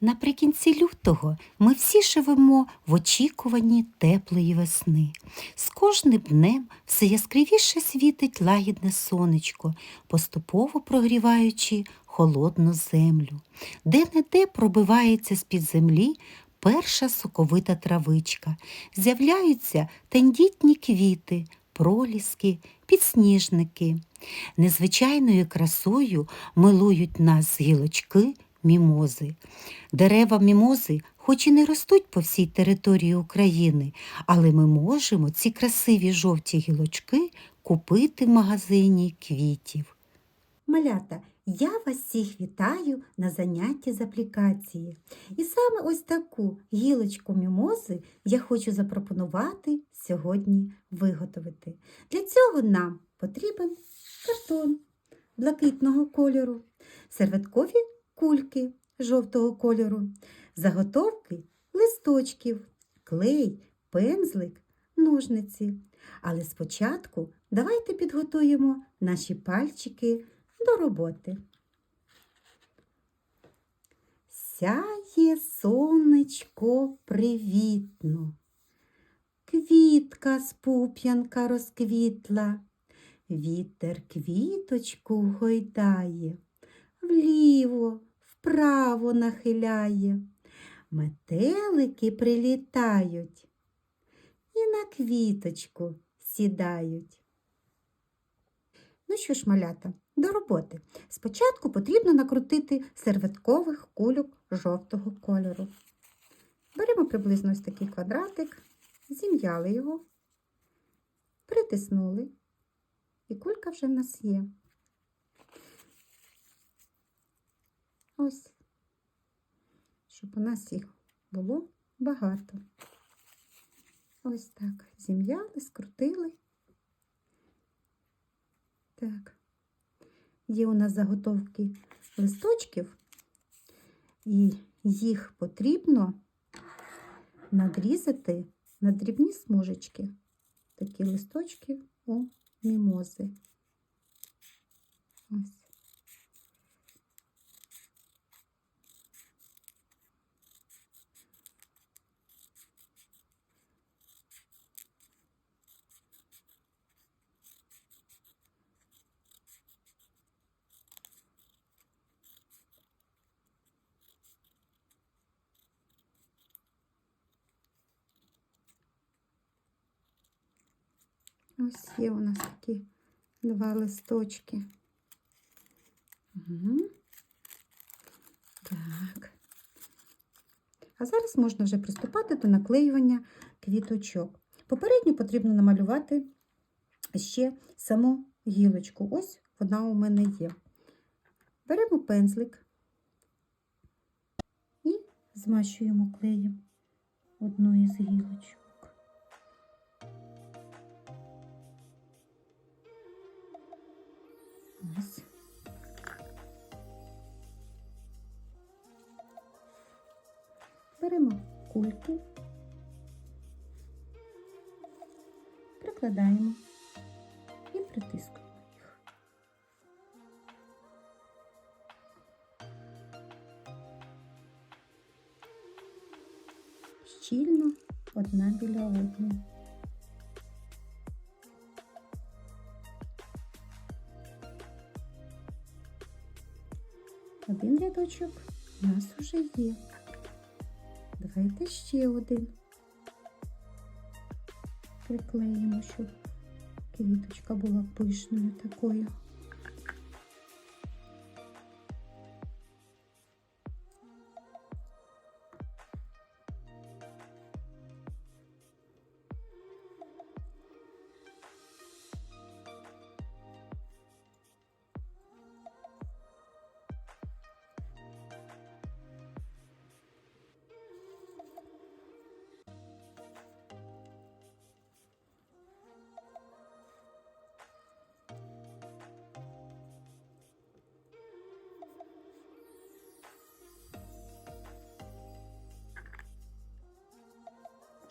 Наприкінці лютого ми всі живемо в очікуванні теплої весни. З кожним днем все яскравіше світить лагідне сонечко, поступово прогріваючи холодну землю. Де-не-де пробивається з-під землі перша соковита травичка. З'являються тендітні квіти, проліски, підсніжники. Незвичайною красою милують нас гілочки мімози. Дерева мімози, хоч і не ростуть по всій території України, але ми можемо ці красиві жовті гілочки купити в магазині квітів. Малята, я вас всіх вітаю на занятті з аплікації. І саме ось таку гілочку мімози я хочу запропонувати сьогодні виготовити. Для цього нам потрібен картон блакитного кольору, серветкові кульки жовтого кольору, заготовки листочків, клей, пензлик, ножниці. Але спочатку давайте підготуємо наші пальчики до роботи. Сяє сонечко привітно, квітка з пуп'янка розквітла, вітер квіточку гойдає, вліво, вправо нахиляє, метелики прилітають і на квіточку сідають. Ну що ж, малята, до роботи. Спочатку потрібно накрутити серветкових кульок жовтого кольору. Беремо приблизно ось такий квадратик, зім'яли його, притиснули, і кулька вже в нас є. Ось, щоб у нас їх було багато. Ось так. Зім'яли, скрутили. Так. Є у нас заготовки листочків, і їх потрібно надрізати на дрібні смужечки. Такі листочки у мімози. Ось. Ось є у нас такі два листочки. Угу. Так. А зараз можна вже приступати до наклеювання квіточок. Попередньо потрібно намалювати ще саму гілочку. Ось вона у мене є. Беремо пензлик і змащуємо клеєм одну із гілочок. Ось. Беремо кульки, прикладаємо і притискуємо їх. Щільно одна біля одної. Один рядочок у нас уже є. Давайте ще один. Приклеїмо, щоб квіточка була пишною такою.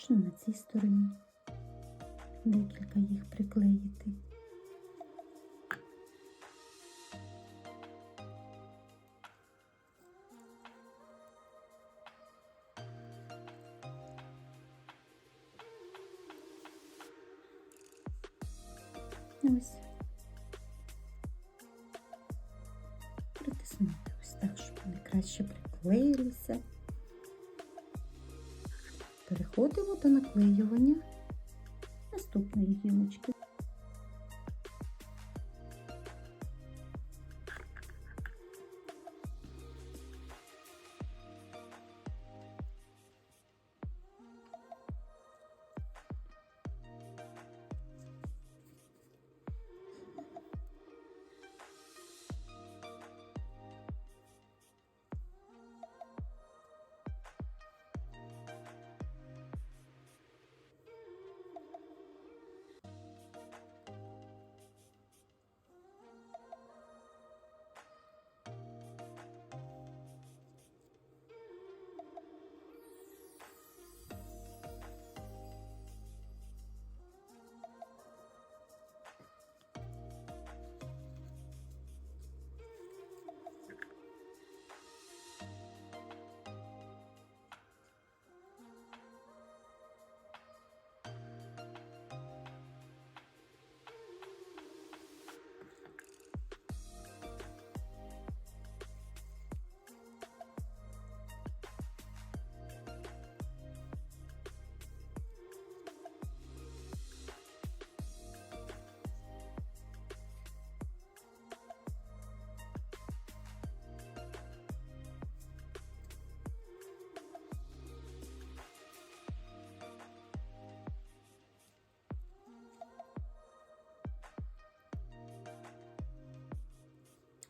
Що на цій стороні декілька їх приклеїти. Ось притиснути ось так, щоб вони краще приклеїлися. Переходимо до наклеювання наступної гілочки.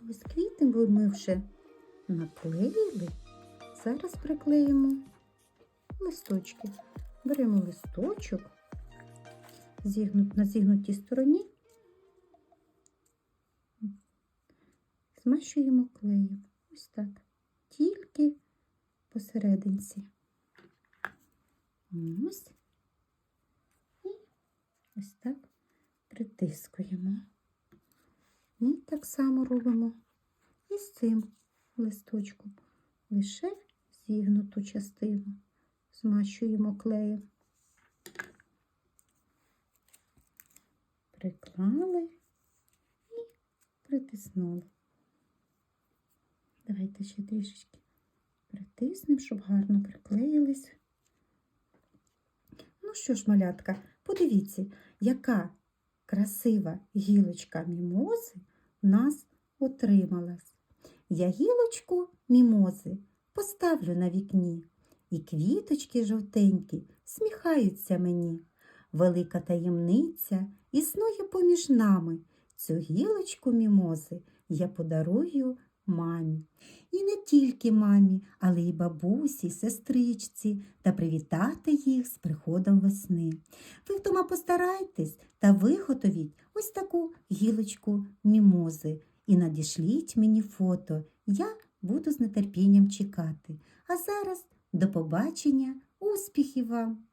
Ось квіти ми вже наклеїли. Зараз приклеїмо листочки. Беремо листочок на зігнутій стороні, змащуємо клеєм. Ось так. Тільки посерединці. Ось. І ось так притискуємо. І так само робимо і з цим листочком. Лише зігнуту частину змащуємо клеєм. Приклали і притиснули. Давайте ще трішечки притиснемо, щоб гарно приклеїлись. Ну що ж, малятка, подивіться, яка красива гілочка мімози в нас отрималась. Я гілочку мімози поставлю на вікні, і квіточки жовтенькі сміхаються мені. Велика таємниця існує поміж нами. Цю гілочку мімози я подарую мамі. І не тільки мамі, але й бабусі, сестричці та привітати їх з приходом весни. Ви вдома постарайтесь та виготовіть ось таку гілочку мімози і надішліть мені фото. Я буду з нетерпінням чекати. А зараз до побачення, успіхів вам!